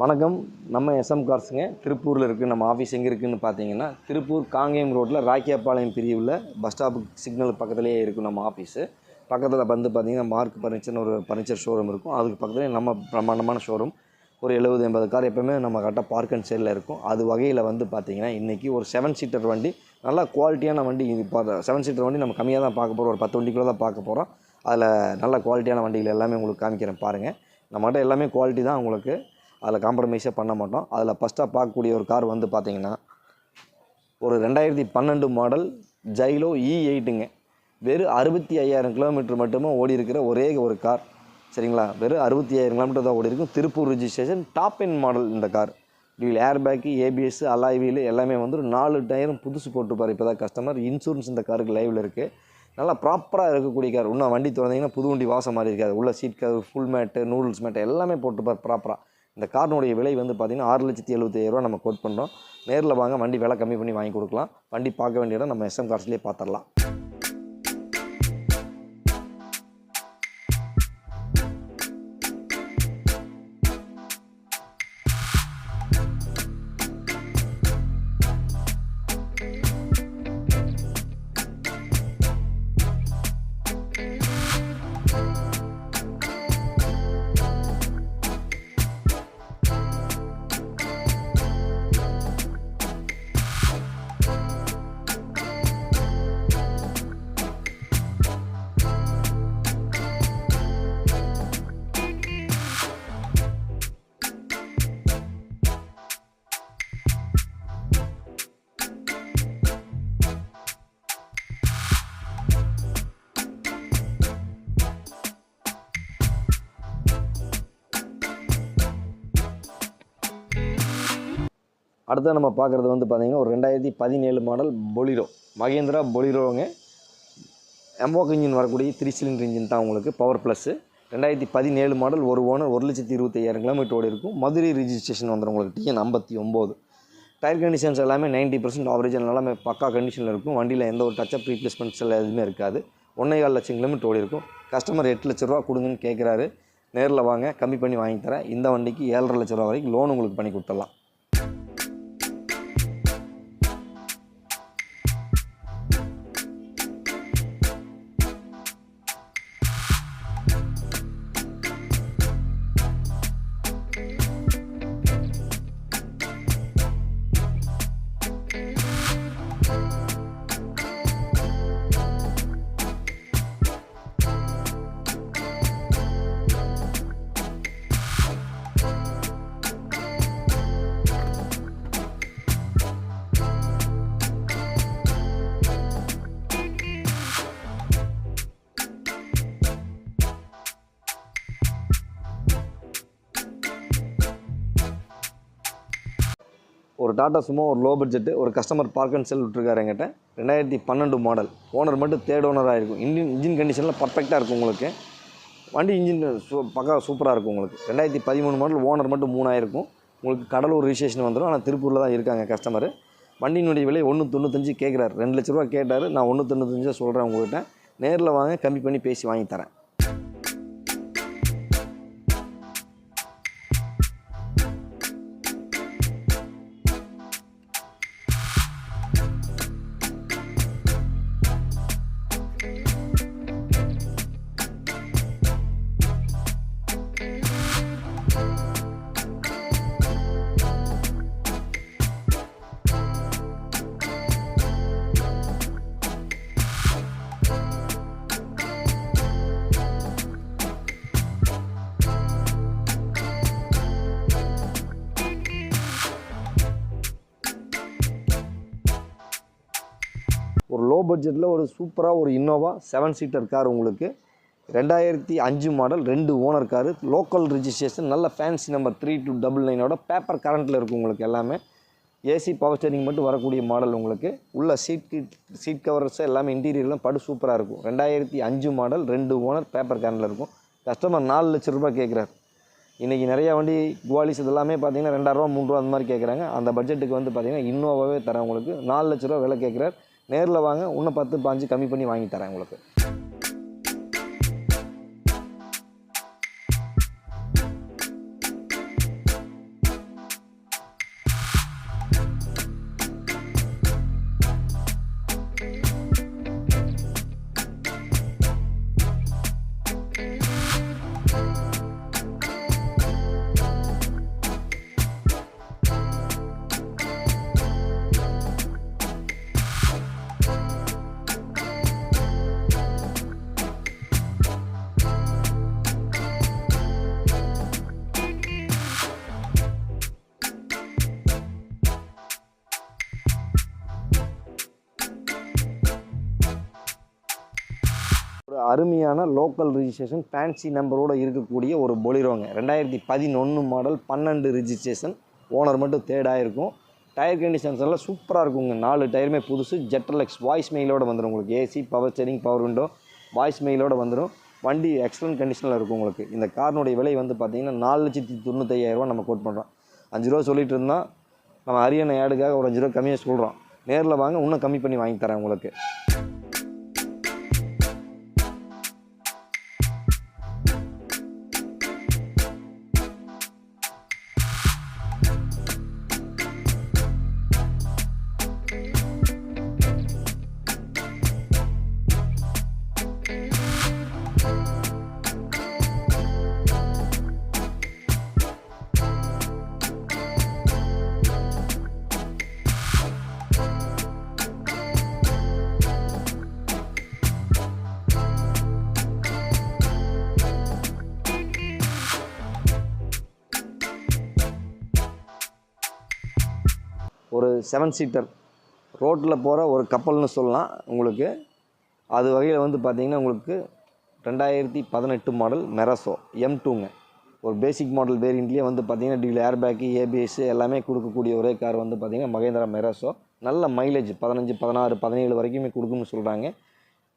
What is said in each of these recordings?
வணக்கம். நம்ம எஸ்எம் கார்ஸுங்க திருப்பூரில் இருக்குது நம்ம ஆஃபீஸ் எங்கே இருக்குதுன்னு பார்த்தீங்கன்னா திருப்பூர் காங்கேயம் ரோட்டில் ராக்கியாப்பாளையம் பிரிவில் பஸ் ஸ்டாப் சிக்னல் பக்கத்துலேயே இருக்கும் நம்ம ஆஃபீஸு பக்கத்தில் வந்து பார்த்தீங்கன்னா மார்க் பர்னிச்சர்னு ஒரு பர்னிச்சர் ஷோரூம் இருக்கும். அதுக்கு பக்கத்துலேயே நம்ம பிரம்மாண்டமான ஷோரூம் ஒரு எழுபது எண்பது கார் எப்போவுமே நம்ம கரெக்டாக பார்க் அண்ட் சேலில் இருக்கும். அது வகையில் வந்து பார்த்தீங்கன்னா இன்றைக்கி ஒரு செவன் சீட்டர் வண்டி நல்லா குவாலிட்டியான வண்டி. இப்போ செவன் சீட்டர் வண்டி நம்ம கம்மியாக தான் பார்க்க போகிறோம் ஒரு பத்து வண்டிக்குள்ளே தான் பார்க்க போகிறோம் அதில் நல்ல குவாலிட்டியான வண்டிகள் எல்லாமே உங்களுக்கு காமிக்கிறேன் பாருங்கள் நம்மகிட்ட எல்லாமே குவாலிட்டி தான் உங்களுக்கு. அதில் காம்ப்ரமைஸே பண்ண மாட்டோம். அதில் ஃபஸ்ட்டாக பார்க்கக்கூடிய ஒரு கார் வந்து பார்த்தீங்கன்னா ஒரு ரெண்டாயிரத்தி பன்னெண்டு மாடல் ஜைலோ இ எயிட்டுங்க வெறும் அறுபத்தி ஐயாயிரம் கிலோமீட்டர் மட்டுமே ஓடி இருக்கிற ஒரே ஒரு கார். சரிங்களா? வெறும் அறுபத்தி ஐயாயிரம் கிலோமீட்டர் தான் ஓடி இருக்கும் Tiruppur registration top end model இந்த கார். இதில் air bag ABS alloy wheel எல்லாமே வந்து ஒரு நாலு டயரும் புதுசு போட்டுப்பார் இப்போ தான் கஸ்டமர் இன்சூரன்ஸ் இந்த காருக்கு லைவில் இருக்குது நல்லா ப்ராப்பராக இருக்கக்கூடிய கார். இன்னும் வண்டி திறந்தீங்கன்னா புது வண்டி வாசம் மாதிரி இருக்காது. உள்ள seat cover full mat noodles mat எல்லாமே போட்டுப்பார் ப்ராப்பராக இந்த காரினுடைய விலை வந்து பார்த்திங்கன்னா ஆறு லட்சத்தி எழுபத்தாயிரரூவா நம்ம கோட் பண்ணுறோம் நேரில் வாங்க வண்டி விலை கம்மி பண்ணி வாங்கி கொடுக்கலாம். வண்டி பார்க்க வேண்டிய இடம் நம்ம எஸ்எம் கார்ஸ்லேயே பார்த்துடலாம். அடுத்து நம்ம பார்க்குறது வந்து பார்த்திங்கன்னா ஒரு ரெண்டாயிரத்தி பதினேழு மாடல் பொலிரோ. மகேந்திரா பொலிரோங்க. எம்போக் இன்ஜின் வரக்கூடிய த்ரீ சிலிண்டர் இன்ஜின் தான் உங்களுக்கு பவர் ப்ளஸ்ஸு ரெண்டாயிரத்தி பதினேழு மாடல் ஒரு ஓனர் ஒரு லட்சத்தி இருபத்தையாயிரம் கிலோமீட்டர் ஓடி இருக்கும். மதுரை ரிஜிஸ்ட்ரேஷன் வந்துடும் உங்களுக்கு டிஎன் ஐம்பத்தி ஒம்பது. டயர் கண்டிஷன்ஸ் எல்லாமே நைன்ட்டி பர்சன்ட் ஆவரேஜ் எல்லாமே பக்கா கண்டிஷனில் இருக்கும். வண்டியில் எந்த ஒரு டச்சப் ரீப்ளேஸ்மெண்ட்ஸ் எல்லாம் எதுவுமே இருக்காது. ஒன்றே கால் லட்சம் கிலோமீட்டர் ஓடி இருக்கும். கஸ்டமர் எட்டு லட்ச ரூபா கொடுங்கன்னு கேட்குறாரு நேரில் வாங்க கம்மி பண்ணி வாங்கி தரேன். இந்த வண்டிக்கு ஏழரை லட்ச ரூபா வரைக்கும் லோன் உங்களுக்கு பண்ணி கொடுத்துடலாம். டாட்டா சுமோ ஒரு லோ பட்ஜெட்டு ஒரு கஸ்டமர் பார்க் அண்ட் செல் விட்டுருக்காரு என்கிட்ட. ரெண்டாயிரத்தி பன்னெண்டு மாடல். ஓனர் மட்டும் தேர்ட் ஓனராக இருக்கும். இன்ஜின் இன்ஜின் கண்டிஷனில் பர்ஃபெக்டாக இருக்கும் உங்களுக்கு. வண்டி இன்ஜின் சூ பக்கா சூப்பராக இருக்கும் உங்களுக்கு. ரெண்டாயிரத்தி பதிமூணு மாடல் ஓனர் மட்டும் மூணாயிருக்கும். உங்களுக்கு கடலூர் ரிஜிஸ்ட்ரேஷன் வந்துடும் ஆனால் திருப்பூரில் தான் இருக்காங்க கஸ்டமர் வண்டியினுடைய விலை ஒன்று தொண்ணூத்தஞ்சு கேட்குறாரு ரெண்டு லட்ச ரூபா கேட்டார். நான் ஒன்று தொண்ணூத்தஞ்சு சொல்கிறேன் உங்கள்கிட்ட நேரில் வாங்க கம்மி பண்ணி பேசி வாங்கி தரேன். பட்ஜெட்டில் ஒரு சூப்பராக ஒரு இன்னோவா செவன் சீட்டர் கார் உங்களுக்கு. ரெண்டாயிரத்தி அஞ்சு மாடல் ரெண்டு ஓனர் காரு லோக்கல் ரிஜிஸ்ட்ரேஷன் நல்ல fancy number three two double நைனோட paper கரண்ட்டில் இருக்கும் உங்களுக்கு எல்லாமே. ஏசி பவர் ஸ்டேரிங் மட்டும் வரக்கூடிய மாடல் உங்களுக்கு. உள்ள சீட் சீட் கவர்ஸ் எல்லாமே இன்டீரியர்லாம் படு சூப்பராக இருக்கும். ரெண்டாயிரத்தி அஞ்சு மாடல் ரெண்டு ஓனர் பேப்பர் கரண்டில் இருக்கும். கஸ்டமர் நாலு லட்ச ரூபாய் கேட்குறாரு இன்றைக்கி நிறையா வண்டி குவாலிஸ் இதெல்லாமே பார்த்தீங்கன்னா ரெண்டாயிரரூவா மூணு ரூபா அந்த மாதிரி கேட்குறாங்க அந்த பட்ஜெட்டுக்கு வந்து பார்த்தீங்கன்னா இன்னோவாவே தரேன் உங்களுக்கு. நாலு லட்ச ரூபா விலை கேட்குறாரு நேரில் வாங்க. இன்னும் பத்து பாஞ்சு கம்மி பண்ணி வாங்கி தரேன் உங்களுக்கு. அருமையான லோக்கல் ரிஜிஸ்ட்ரேஷன் ஃபேன்சி நம்பரோடு இருக்கக்கூடிய ஒரு பொலிரோங்க ரெண்டாயிரத்தி பதினொன்று மாடல் பன்னெண்டு ரிஜிஸ்ட்ரேஷன் ஓனர் மட்டும் தேர்டாக இருக்கும் டயர் கண்டிஷன்ஸ் எல்லாம் சூப்பராக இருக்குங்க. நாலு டயருமே புதுசு ஜெட்டர்லெக்ஸ் வாய்ஸ் மெயிலோட வந்துடும் உங்களுக்கு. AC power steering power window voice மெயிலோட வந்துடும் வண்டி எக்ஸலன்ட் கண்டிஷனில் இருக்கும் உங்களுக்கு. இந்த காரினுடைய விலை வந்து பார்த்தீங்கன்னா நாலு லட்சத்தி தொண்ணூத்தையாயிரரூவா நம்ம கோட் பண்ணுறோம் அஞ்சு ரூபா சொல்லிட்டு இருந்தால் நம்ம அரியணை ஆடுக்காக ஒரு அஞ்சு ரூபா கம்மியாக சொல்கிறோம் நேரில் வாங்க இன்னும் கம்மி பண்ணி வாங்கி தரேன் உங்களுக்கு. ஒரு செவன் சீட்டர் ரோட்டில் போகிற ஒரு கப்பல்னு சொல்லலாம் உங்களுக்கு. அது வகையில் வந்து பார்த்திங்கன்னா உங்களுக்கு ரெண்டாயிரத்தி பதினெட்டு மாடல் மெரசோ எம் டூங்க ஒரு பேசிக் மாடல் வேரியண்ட்லேயே வந்து பார்த்திங்கன்னா டீல் ஏர்பேக்கு ஏபிஎஸ் எல்லாமே கொடுக்கக்கூடிய ஒரே கார் வந்து பார்த்தீங்கன்னா மகேந்திரா மெரசோ நல்ல மைலேஜ் பதினஞ்சு பதினாறு பதினேழு வரைக்குமே கொடுக்கும்னு சொல்கிறாங்க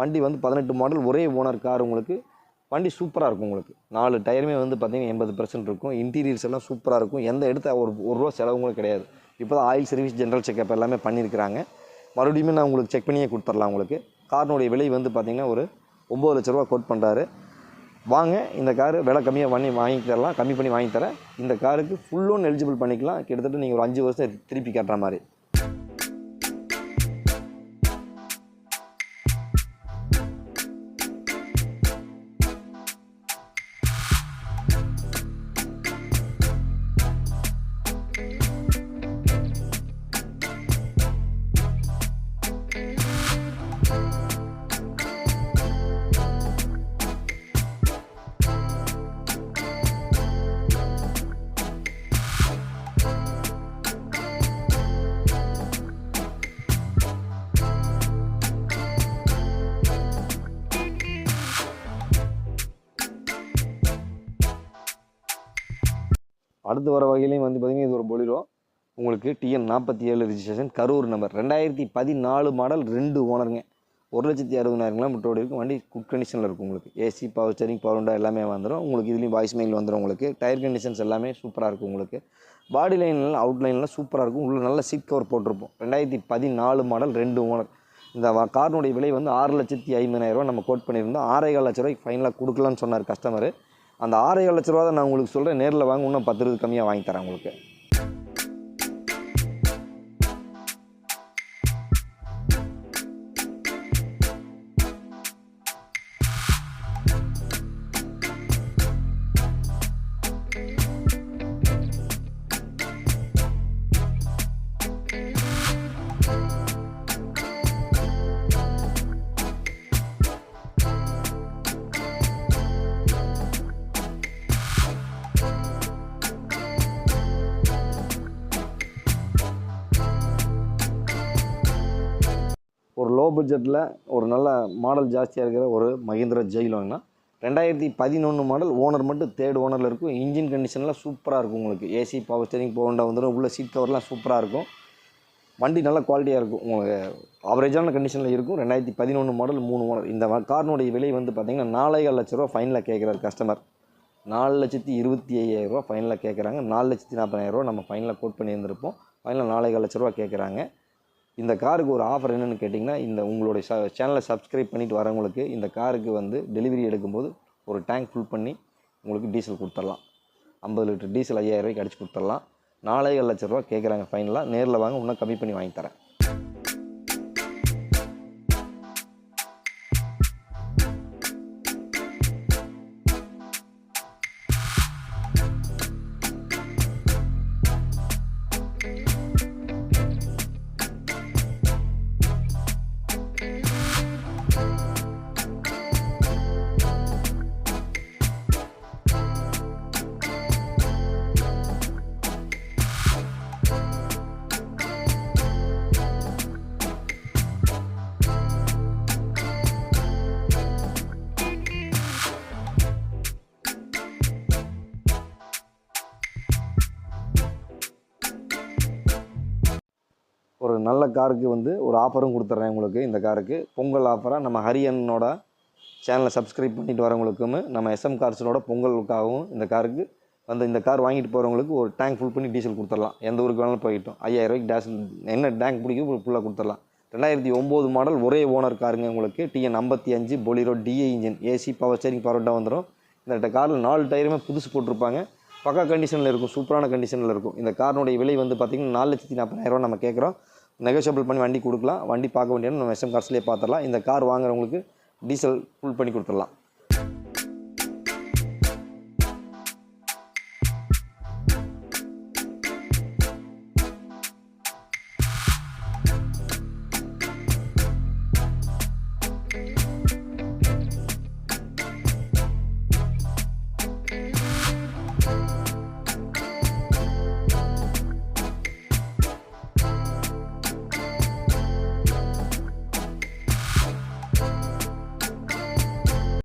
வண்டி வந்து பதினெட்டு மாடல் ஒரே ஓனர் கார் உங்களுக்கு. வண்டி சூப்பராக இருக்கும் உங்களுக்கு. நாலு டயருமே வந்து பார்த்திங்கன்னா எண்பது பர்சன்ட் இருக்கும். இன்டீரியர்ஸ் எல்லாம் சூப்பராக இருக்கும். எந்த இடத்த ஒரு ஒரு ரூபா செலவுங்களும் கிடையாது. இப்போ தான் ஆயில் சர்வீஸ் ஜென்ரல் செக்அப் எல்லாமே பண்ணியிருக்கிறாங்க. மறுபடியுமே நான் உங்களுக்கு செக் பண்ணியே கொடுத்துர்லாம் உங்களுக்கு. காரினுடைய விலை வந்து பார்த்தீங்கன்னா ஒரு ஒம்பது லட்ச ரூபா கோட் பண்ணுறாரு வாங்க இந்த காரு விலை கம்மியாக பண்ணி வாங்கி தரலாம். கம்மி பண்ணி வாங்கி தரேன். இந்த காருக்கு ஃபுல் லோன் எலிஜிபிள் பண்ணிக்கலாம். கிட்டத்தட்ட நீங்கள் ஒரு அஞ்சு வருஷம் திருப்பி கட்டுற மாதிரி. அடுத்து வர வகையிலையும் வந்து பார்த்தீங்கன்னா இது ஒரு பொலிரோ. உங்களுக்கு டிஎன் நாற்பத்தி ஏழு ரிஜிஸ்ட்ரேஷன் கரூர் நம்பர் ரெண்டாயிரத்தி பதினாலு மாடல் ரெண்டு ஓனருங்க ஒரு லட்சத்தி அறுபதாயிரம் கிலோமீட்டரோடு இருக்கும். வண்டி குட் கண்டிஷனில் இருக்கும் உங்களுக்கு. AC power steering power window எல்லாமே வந்துடும் உங்களுக்கு இதுலேயும் வாய்ஸ் மெயில் வந்துடும் உங்களுக்கு. டயர் கண்டிஷன்ஸ் எல்லாமே சூப்பராக இருக்கும் உங்களுக்கு. பாடி லைன்லாம் அவுட் லைன்லாம் சூப்பராக இருக்கும். உள்ள நல்ல சீட் கவர் போட்டிருப்போம். ரெண்டாயிரத்தி பதினாலு மாடல் ரெண்டு ஓனர் இந்த கார்னுடைய விலை வந்து ஆறு லட்சத்தி ஐம்பதாயிரரூவா நம்ம கோட் பண்ணியிருந்தோம். ஆறேகால் லட்ச ரூபாய்க்கு ஃபைனலாக கொடுக்கலான்னு சொன்னார் கஸ்டமர் அந்த ஆறேகால் லட்ச ரூபா தான் நான் உங்களுக்கு சொல்கிறேன் நேரில் வாங்க இன்னும் பத்து இருபது கம்மியாக வாங்கி தரேன் உங்களுக்கு. ஒரு லோ பட்ஜெட்டில் ஒரு நல்ல மாடல் ஜாஸ்தியாக இருக்கிற ஒரு மஹிந்திரா வாங்கினா ரெண்டாயிரத்தி பதினொன்று மாடல் ஓனர் மட்டும் தேர்ட் ஓனரில் இருக்கும். இன்ஜின் கண்டிஷன்லாம் சூப்பராக இருக்கும் உங்களுக்கு. ஏசி பவர் ஸ்டேரிங் போகண்டா வந்துடும் உள்ள சீட் கவர்லாம் சூப்பராக இருக்கும். வண்டி நல்ல குவாலிட்டியாக இருக்கும். உங்களுக்கு ஆவரேஜான கண்டிஷனில் இருக்கும். ரெண்டாயிரத்தி பதினொன்று மாடல் மூணு ஓனர் இந்த கார்னுடைய காரினுடைய விலை வந்து பார்த்தீங்கன்னா நாலேகால் லட்ச ரூபா ஃபைனில் கேட்குறாரு கஸ்டமர் நாலு லட்சத்தி இருபத்தி ஐயாயிரரூவா ரூபா ஃபைனலாக கேட்குறாங்க நாலு லட்சத்தி நாற்பதாயிரரூவா நம்ம ஃபைனலாக கோட் பண்ணியிருந்திருப்போம். ஃபைனலாக நாலேகால் லட்ச ரூபா கேட்குறாங்க இந்த காருக்கு ஒரு ஆஃபர் என்னென்னு கேட்டிங்கன்னா இந்த உங்களுடைய ச சேனலை சப்ஸ்கிரைப் பண்ணிவிட்டு வரவங்களுக்கு இந்த காருக்கு வந்து டெலிவரி எடுக்கும்போது ஒரு டேங்க் ஃபுல் பண்ணி உங்களுக்கு டீசல் கொடுத்துடலாம். ஐம்பது லிட்டர் டீசல் ஐயாயிரம் ரூபாய்க்கு அடிச்சு கொடுத்துடலாம். நாலே லட்ச ரூபா கேட்குறாங்க ஃபைனலாக நேரில் வாங்க இன்னும் கம்மி பண்ணி வாங்கி தரேன். ஒரு நல்ல காருக்கு வந்து ஒரு ஆஃபரும் கொடுத்துட்றேன் உங்களுக்கு இந்த காருக்கு. பொங்கல் ஆஃபராக நம்ம ஹரியனோட சேனலை சப்ஸ்கிரைப் பண்ணிட்டு வரவங்களுக்கும் நம்ம எஸ்எம் கார்ஸோட பொங்கலுக்காகவும் இந்த காருக்கு வந்து இந்த கார் வாங்கிட்டு போகிறவங்களுக்கு ஒரு டேங்க் ஃபுல் பண்ணி டீசல் கொடுத்துடலாம். எந்த ஊருக்கு வேணாலும் போயிட்டோம். ஐயாயிரம் டேசல் டேஸ் என்ன டேங்க் பிடிக்கும் ஃபுல்லாக கொடுத்துடலாம். ரெண்டாயிரத்தி ஒம்பது மாடல் ஒரே ஓனர் காருங்க உங்களுக்கு. டிஎன் ஐம்பத்தி அஞ்சு Bolero DA engine AC power steering பவர்டாக வந்துடும் இந்த காரில் நாலு டயருமே புதுசு போட்டிருப்பாங்க. பக்கா கண்டிஷனில் இருக்கும் சூப்பரான கண்டிஷனில் இருக்கும். இந்த காரினுடைய விலை வந்து பார்த்திங்கன்னா நாலு லட்சத்தி நாற்பதாயிரம் நம்ம கேட்குறோம் நெகோஷியபிள் பண்ணி வண்டி கொடுக்கலாம். வண்டி பார்க்க வேண்டியது நம்ம எஸ்எம் கார்ஸ்லேயே பார்த்துடலாம். இந்த கார் வாங்குறவங்களுக்கு டீசல் ஃபுல் பண்ணி கொடுத்துடலாம்.